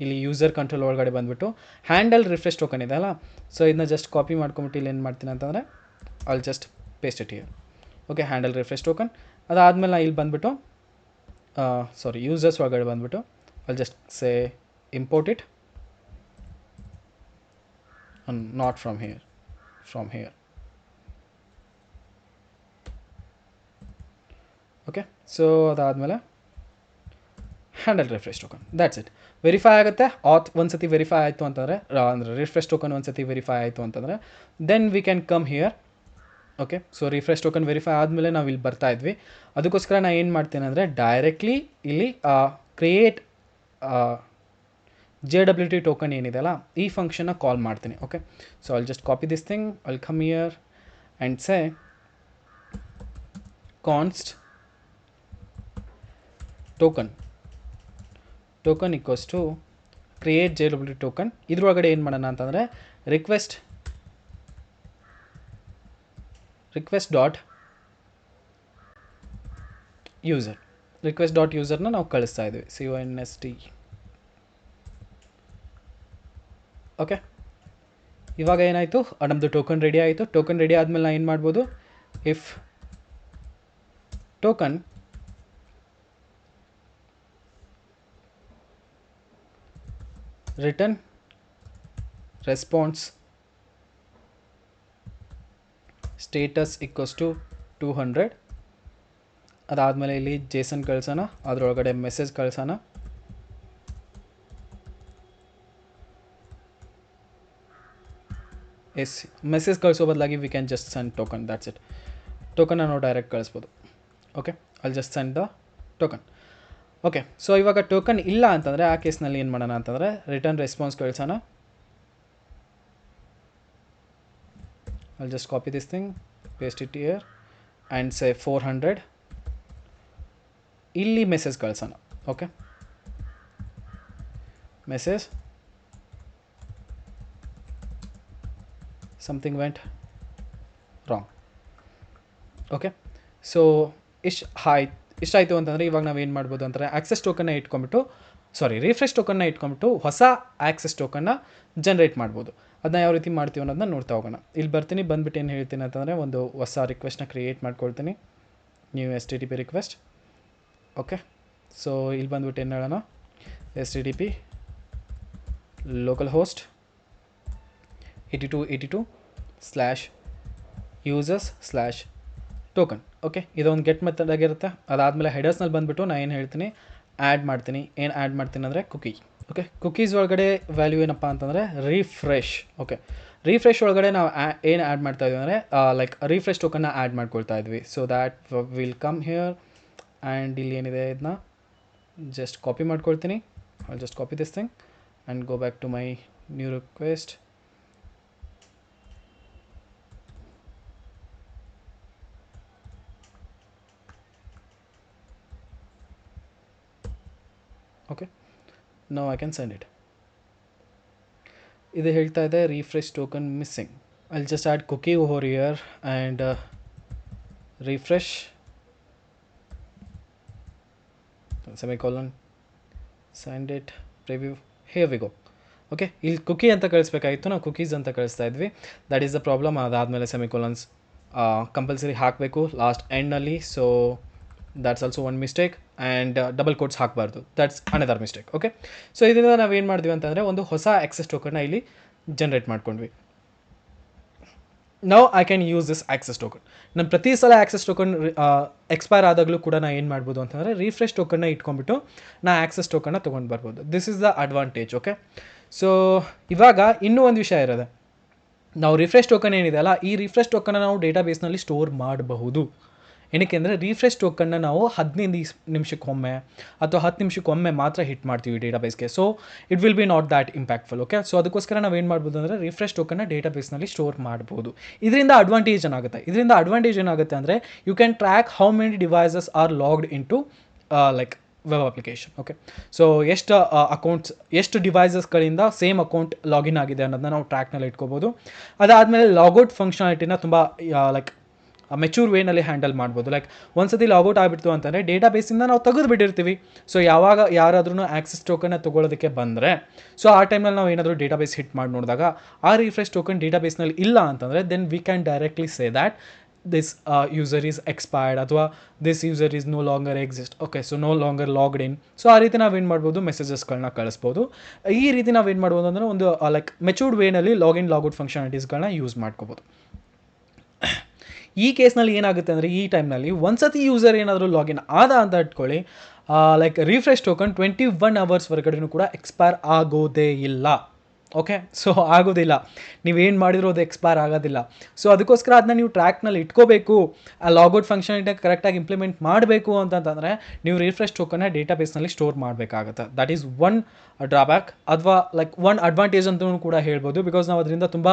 ಇಲ್ಲಿ ಯೂಸರ್ ಕಂಟ್ರೋಲ್ ಒಳಗಡೆ ಬಂದುಬಿಟ್ಟು ಹ್ಯಾಂಡಲ್ ರಿಫ್ರೆಶ್ ಟೋಕನ್ ಇದೆ ಅಲ್ಲ? ಸೊ ಇದನ್ನ ಜಸ್ಟ್ ಕಾಪಿ ಮಾಡ್ಕೊಂಬಿಟ್ಟು ಇಲ್ಲಿ ಏನು ಮಾಡ್ತೀನಿ ಅಂತಂದರೆ ಅಲ್ಲಿ just paste it okay handle refresh token ಅದಾದಮೇಲೆ ನಾನು ಇಲ್ಲಿ ಬಂದುಬಿಟ್ಟು ಸಾರಿ ಯೂಸರ್ಸ್ ಒಳಗಡೆ ಬಂದುಬಿಟ್ಟು ಅಲ್ಲಿ just say import it not from here from here okay so ಅದಾದಮೇಲೆ handle refresh token that's it verify ಆಗುತ್ತೆ. ಆತ್ ಒಂದು ಸತಿ ವೆರಿಫೈ ಆಯಿತು ಅಂತಂದರೆ, ಅಂದರೆ ರಿಫ್ರೆಶ್ ಟೋಕನ್ ಒಂದು ಸತಿ ವೆರಿಫೈ ಆಯಿತು ಅಂತಂದರೆ then we can come here okay so refresh token verify ಆದಮೇಲೆ ನಾವು ಇಲ್ಲಿ ಬರ್ತಾ ಇದ್ವಿ. ಅದಕ್ಕೋಸ್ಕರ ನಾನು ಏನು ಮಾಡ್ತೇನೆ ಅಂದರೆ ಡೈರೆಕ್ಟ್ಲಿ ಇಲ್ಲಿ create J W T token ಏನಿದೆಯಲ್ಲ ಈ ಫಂಕ್ಷನ್ನ ಕಾಲ್ ಮಾಡ್ತೀನಿ ಓಕೆ ಸೊ ಅಲ್ಲಿ just copy this thing all come here and say const token token equals to create J W token ಇದ್ರೊಳಗಡೆ ಏನು ಮಾಡೋಣ ಅಂತಂದರೆ request request dot user request dot ಯೂಸರ್ನ ನಾವು ಕಳಿಸ್ತಾ ಇದ್ವಿ. C O N S T okay ಇವಾಗ ಏನಾಯಿತು? ನಮ್ಮದು ಟೋಕನ್ ರೆಡಿ ಆಯಿತು. ಟೋಕನ್ ರೆಡಿ ಆದಮೇಲೆ ನಾನು ಏನು ಮಾಡ್ಬೋದು? If token return response status equals to two hundred ಅದಾದಮೇಲೆ ಇಲ್ಲಿ ಜೇಸನ್ ಕಳ್ಸೋಣ, ಅದರೊಳಗಡೆ ಮೆಸೇಜ್ ಕಳ್ಸೋಣ. ಎಸ್ ಮೆಸೇಜ್ ಕಳಿಸೋ ಬದಲಾಗಿ we can just send token that's it ಟೋಕನ್ನ ನಾವು ಡೈರೆಕ್ಟ್ ಕಳಿಸ್ಬೋದು. ಓಕೆ ಅಲ್ಲಿ just send the token okay so ಇವಾಗ ಟೋಕನ್ ಇಲ್ಲ ಅಂತಂದರೆ ಆ ಕೇಸ್ನಲ್ಲಿ ಏನು ಮಾಡೋಣ ಅಂತಂದರೆ ರಿಟರ್ನ್ ರೆಸ್ಪಾನ್ಸ್ ಕಳ್ಸೋಣ. I'll just copy this thing, paste it here and say 400. ಇಲ್ಲಿ message ಕಳ್ಸೋಣ okay message something went wrong okay so ಇಷ್ಟು ಆಯ್ತು ಇಷ್ಟಾಯಿತು ಅಂತಂದರೆ ಇವಾಗ ನಾವೇನು ಮಾಡ್ಬೋದು ಅಂತಾರೆ ಆಕ್ಸೆಸ್ ಟೋಕನ್ನ ಇಟ್ಕೊಂಬಿಟ್ಟು ಸಾರಿ ರಿಫ್ರೆಶ್ ಟೋಕನ್ನ ಇಟ್ಕೊಂಬಿಟ್ಟು ಹೊಸ ಆಕ್ಸೆಸ್ ಟೋಕನ್ನ ಜನ್ರೇಟ್ ಮಾಡ್ಬೋದು ಅದನ್ನ ಯಾವ ರೀತಿ ಮಾಡ್ತೀವಿ ಅನ್ನೋದನ್ನ ನೋಡ್ತಾ ಹೋಗೋಣ. ಇಲ್ಲಿ ಬರ್ತೀನಿ, ಬಂದ್ಬಿಟ್ಟು ಏನು ಹೇಳ್ತೀನಿ ಅಂತಂದರೆ ಒಂದು ಹೊಸ ರಿಕ್ವೆಸ್ಟ್ನ ಕ್ರಿಯೇಟ್ ಮಾಡ್ಕೊಳ್ತೀನಿ. New H T T P request okay so ಇಲ್ಲಿ ಬಂದ್ಬಿಟ್ಟು ಏನು ಹೇಳೋಣ? H T T P local host eighty two eighty two slash users slash token okay ಇದೊಂದು ಗೆಟ್ ಮೆಥಡ್ ಆಗಿರುತ್ತೆ. ಅದಾದಮೇಲೆ ಹೆಡರ್ಸ್ನಲ್ಲಿ ಬಂದುಬಿಟ್ಟು ನಾನು ಏನು ಹೇಳ್ತೀನಿ? ಆ್ಯಡ್ ಮಾಡ್ತೀನಿ. ಏನು ಆ್ಯಡ್ ಮಾಡ್ತೀನಿ ಅಂದರೆ ಕುಕಿ ಓಕೆ ಕುಕೀಸ್ ಒಳಗಡೆ ವ್ಯಾಲ್ಯೂ ಏನಪ್ಪ ಅಂತಂದರೆ ರೀಫ್ರೆಶ್ ಓಕೆ ರೀಫ್ರೆಶ್ ಒಳಗಡೆ ನಾವು ಏನು ಆ್ಯಡ್ ಮಾಡ್ತಾ ಇದ್ವಿ ಅಂದರೆ ಲೈಕ್ ರೀಫ್ರೆಶ್ ಟೋಕನ್ನ ಆ್ಯಡ್ ಮಾಡ್ಕೊಳ್ತಾ ಇದ್ವಿ. So that will come here and ಇಲ್ಲಿ ಏನಿದೆ ಇದನ್ನ ಜಸ್ಟ್ ಕಾಪಿ ಮಾಡ್ಕೊಳ್ತೀನಿ. I just copy this thing and go back to my new request okay no I can send it ಇದು ಹೇಳ್ತಾ ಇದೆ refresh token missing I'll just add cookie over here and refresh semicolon send it preview here we go okay ಇಲ್ಲಿ ಕುಕಿ ಅಂತ ಕಳಿಸ್ಬೇಕಾಗಿತ್ತು. ನಾವು ಕುಕೀಸ್ ಅಂತ ಕಳಿಸ್ತಾ ಇದ್ವಿ. ದಟ್ ಈಸ್ ದ ಪ್ರಾಬ್ಲಮ್ ಅದಾದಮೇಲೆ ಸೆಮಿಕೋಲನ್ಸ್ ಕಂಪಲ್ಸರಿ ಹಾಕಬೇಕು. Last ಎಂಡಲ್ಲಿ so that's also one mistake and double quotes ಹಾಕಬಾರ್ದು. That's another mistake okay so ಇದರಿಂದ ನಾವು ಏನು ಮಾಡಿದ್ವಿ ಅಂತಂದರೆ ಒಂದು ಹೊಸ ಆಕ್ಸೆಸ್ ಟೋಕನ್ನ ಇಲ್ಲಿ ಜನ್ರೇಟ್ ಮಾಡ್ಕೊಂಡ್ವಿ. Now I can use this access token ನಾನು ಪ್ರತಿ ಸಲ ಆಕ್ಸೆಸ್ ಟೋಕನ್ ಎಕ್ಸ್ಪೈರ್ ಆದಾಗಲೂ ಕೂಡ ನಾನು ಏನು ಮಾಡ್ಬೋದು ಅಂತಂದರೆ ರೀಫ್ರೆಶ್ ಟೋಕನ್ನ ಇಟ್ಕೊಂಡ್ಬಿಟ್ಟು ನಾ ಆಕ್ಸೆಸ್ ಟೋಕನ್ನ ತೊಗೊಂಡು ಬರ್ಬೋದು. This is the advantage okay so ಇವಾಗ ಇನ್ನೂ ಒಂದು ವಿಷಯ ಇರೋದೆ. ನಾವು ರಿಫ್ರೆಶ್ ಟೋಕನ್ ಏನಿದೆ ಅಲ್ಲ, ಈ ರಿಫ್ರೆಶ್ ಟೋಕನ್ನ ನಾವು ಡೇಟಾ ಬೇಸ್ನಲ್ಲಿ ಸ್ಟೋರ್ ಮಾಡಬಹುದು. ಏನಕ್ಕೆ ಅಂದರೆ ರೀಫ್ರೆಶ್ ಟೋಕನ್ನ ನಾವು ಹದಿನೈದು ನಿಮಿಷಕ್ಕೊಮ್ಮೆ ಅಥವಾ ಹತ್ತು ನಿಮಿಷಕ್ಕೊಮ್ಮೆ ಮಾತ್ರ ಹಿಟ್ ಮಾಡ್ತೀವಿ ಡೇಟಾಬೇಸ್ಗೆ so it will be not that impactful okay so ಅದಕ್ಕೋಸ್ಕರ ನಾವು ಏನು ಮಾಡ್ಬೋದು ಅಂದರೆ ರಿಫ್ರೆಶ್ ಟೋಕನ್ನ ಡೇಟಾಬೇಸ್ನಲ್ಲಿ ಸ್ಟೋರ್ ಮಾಡ್ಬೋದು. ಇದರಿಂದ ಅಡ್ವಾಂಟೇಜ್ ಏನಾಗುತ್ತೆ? ಇದರಿಂದ ಅಡ್ವಾಂಟೇಜ್ ಏನಾಗುತ್ತೆ ಅಂದರೆ you can track how many devices are logged in to like web application okay so ಎಷ್ಟು ಅಕೌಂಟ್ಸ್ ಎಷ್ಟು ಡಿವೈಸಸ್ಗಳಿಂದ ಸೇಮ್ ಅಕೌಂಟ್ ಲಾಗಿನ್ ಆಗಿದೆ ಅನ್ನೋದನ್ನ ನಾವು ಟ್ರ್ಯಾಕ್ನಲ್ಲಿ ಇಟ್ಕೋಬೋದು. ಅದಾದಮೇಲೆ ಲಾಗೌಟ್ ಫಂಕ್ಷನಾಲಿಟಿನ ತುಂಬ ಲೈಕ್ ಮೆಚೂರ್ ವೇನಲ್ಲಿ ಹ್ಯಾಂಡಲ್ ಮಾಡ್ಬೋದು. ಲೈಕ್ ಒಂದ್ಸತಿ ಲಾಗೌಟ್ ಆಗಿಬಿಡ್ತು ಅಂತಂದರೆ ಡೇಟಾ ಬೇಸಿಂದ ನಾವು ತೆಗೆದು ಬಿಟ್ಟಿರ್ತೀವಿ. ಸೊ ಯಾವಾಗ ಯಾರಾದ್ರೂ ಆಕ್ಸೆಸ್ ಟೋಕನ್ನ ತೊಗೊಳೋದಕ್ಕೆ ಬಂದರೆ ಸೊ ಆ ಟೈಮಲ್ಲಿ ನಾವು ಏನಾದರೂ ಡೇಟಾ ಬೇಸ್ ಹಿಟ್ ಮಾಡಿ ನೋಡಿದಾಗ, ಆ ರಿಫ್ರೆಶ್ ಟೋಕನ್ ಡೇಟಾ ಬೇಸ್ನಲ್ಲಿ ಇಲ್ಲ ಅಂತಂದರೆ then we can directly say that this user is expired ಅಥವಾ this user is no longer exist okay so no longer logged in so ಆ ರೀತಿ ನಾವೇನು ಮಾಡ್ಬೋದು? ಮೆಸೇಜಸ್ಗಳನ್ನ ಕಳಿಸ್ಬೋದು. ಈ ರೀತಿ ನಾವೇನು ಮಾಡ್ಬೋದು ಅಂದರೆ ಒಂದು ಲೈಕ್ ಮೆಚೂರ್ಡ್ ವೇನಲ್ಲಿ ಲಾಗಿನ್ ಲಾಗೌಟ್ ಫಂಕ್ಷನಾಲಿಟೀಸ್ಗಳನ್ನ ಯೂಸ್ ಮಾಡ್ಕೋಬೋದು. ಈ ಕೇಸ್ನಲ್ಲಿ ಏನಾಗುತ್ತೆ ಅಂದರೆ ಈ ಟೈಮ್ನಲ್ಲಿ ಒಂದ್ಸತಿ ಯೂಸರ್ ಏನಾದರೂ ಲಾಗಿನ್ ಆದ ಅಂತ ಇಟ್ಕೊಳ್ಳಿ like refresh token twenty one hours ಹೊರಗಡೆನೂ ಕೂಡ ಎಕ್ಸ್ಪೈರ್ ಆಗೋದೇ ಇಲ್ಲ. ಓಕೆ ಸೊ ಆಗೋದಿಲ್ಲ ನೀವೇನು ಮಾಡಿದ್ರು ಅದು ಎಕ್ಸ್ಪೈರ್ ಆಗೋದಿಲ್ಲ. ಸೊ ಅದಕ್ಕೋಸ್ಕರ ಅದನ್ನ ನೀವು ಟ್ರ್ಯಾಕ್ನಲ್ಲಿ ಇಟ್ಕೋಬೇಕು. ಆ ಲಾಗೌಟ್ ಫಂಕ್ಷನಾಲಿಟಿ ಕರೆಕ್ಟಾಗಿ ಇಂಪ್ಲಿಮೆಂಟ್ ಮಾಡಬೇಕು ಅಂತಂತಂದರೆ ನೀವು ರಿಫ್ರೆಶ್ ಟೋಕನ್ನ ಡೇಟಾಬೇಸ್ನಲ್ಲಿ ಸ್ಟೋರ್ ಮಾಡಬೇಕಾಗುತ್ತೆ. ದಟ್ ಈಸ್ ಒನ್ ಡ್ರಾಬ್ಯಾಕ್ ಅಥವಾ ಲೈಕ್ ಒನ್ ಅಡ್ವಾಂಟೇಜ್ ಅಂತಲೂ ಕೂಡ ಹೇಳ್ಬೋದು. ಬಿಕಾಸ್ ನಾವು ಅದರಿಂದ ತುಂಬ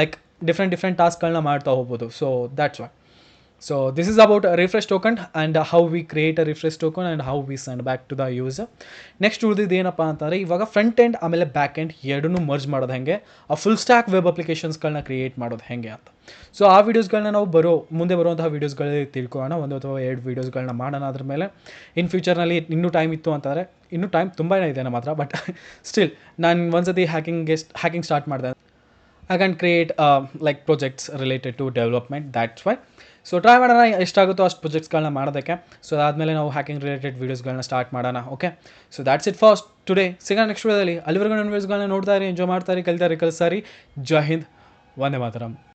ಲೈಕ್ ಡಿಫ್ರೆಂಟ್ ಡಿಫ್ರೆಂಟ್ ಟಾಸ್ಕ್ಗಳನ್ನ ಮಾಡ್ತಾ ಹೋಗ್ಬೋದು. So that's why so this is about refresh token and how we create a refresh token and how we send back to the user next ಉಳಿದಿದ್ದು ಏನಪ್ಪ ಅಂತಂದರೆ, ಇವಾಗ ಫ್ರಂಟ್ ಎಂಡ್ ಆಮೇಲೆ ಬ್ಯಾಕ್ ಎಂಡ್ ಎರಡನ್ನೂ ಮರ್ಜ್ ಮಾಡೋದು ಹೆಂಗೆ? ಆ ಫುಲ್ ಸ್ಟ್ಯಾಕ್ ವೆಬ್ ಅಪ್ಲಿಕೇಶನ್ಸ್ಗಳನ್ನ ಕ್ರಿಯೇಟ್ ಮಾಡೋದು ಹೆಂಗೆ ಅಂತ. ಸೊ ಆ ವೀಡಿಯೋಸ್ಗಳನ್ನ ನಾವು ಬರೋ, ಮುಂದೆ ಬರುವಂತಹ ವೀಡಿಯೋಸ್ಗಳಲ್ಲಿ ತಿಳ್ಕೊಳ್ಳೋಣ. ಒಂದು ಅಥವಾ ಎರಡು ವೀಡಿಯೋಸ್ಗಳನ್ನ ಮಾಡೋಣ ಅದ್ರ ಮೇಲೆ. ಇನ್ ಫ್ಯೂಚರ್ನಲ್ಲಿ ಇನ್ನೂ ಟೈಮ್ ಇತ್ತು ಅಂತಂದರೆ, ಇನ್ನೂ ಟೈಮ್ ತುಂಬಾ ಇದೆ ನಮ್ಮ ಹತ್ರ ಬಟ್ ಸ್ಟಿಲ್ ನಾನು ಒಂದ್ಸತಿ ಹ್ಯಾಕಿಂಗ್ಗೆ ಹ್ಯಾಕಿಂಗ್ ಸ್ಟಾರ್ಟ್ ಮಾಡಿದೆ. I can create like projects related to development that's why so try ಮಾಡೋಣ ಎಷ್ಟಾಗುತ್ತೋ ಅಷ್ಟು ಪ್ರೊಜೆಕ್ಟ್ಸ್ಗಳನ್ನ ಮಾಡೋದಕ್ಕೆ. ಸೊ ಅದಾದಮೇಲೆ ನಾವು ಹ್ಯಾಕಿಂಗ್ ರಿಲೇಟೆಡ್ ವೀಡಿಯೋಸ್ಗಳನ್ನ ಸ್ಟಾರ್ಟ್ ಮಾಡೋಣ okay so that's it fast today ಸಿಗೋಣ ನೆಕ್ಸ್ಟ್ ವೀಡಿಯೋದಲ್ಲಿ ಅಲ್ಲಿವರೆಗೂ ನನ್ನ ವೀಡಿಯೋಸ್ಗಳನ್ನ ನೋಡ್ತಾ ಇರಿ ಎಂಜಾಯ್ ಮಾಡ್ತಾರೆ ಕಲಿತಾರೆ ಕಲಿಸ್ತಾರೆ ಜಯ ಹಿಂದ್, ವಂದೇ ಮಾತರಂ.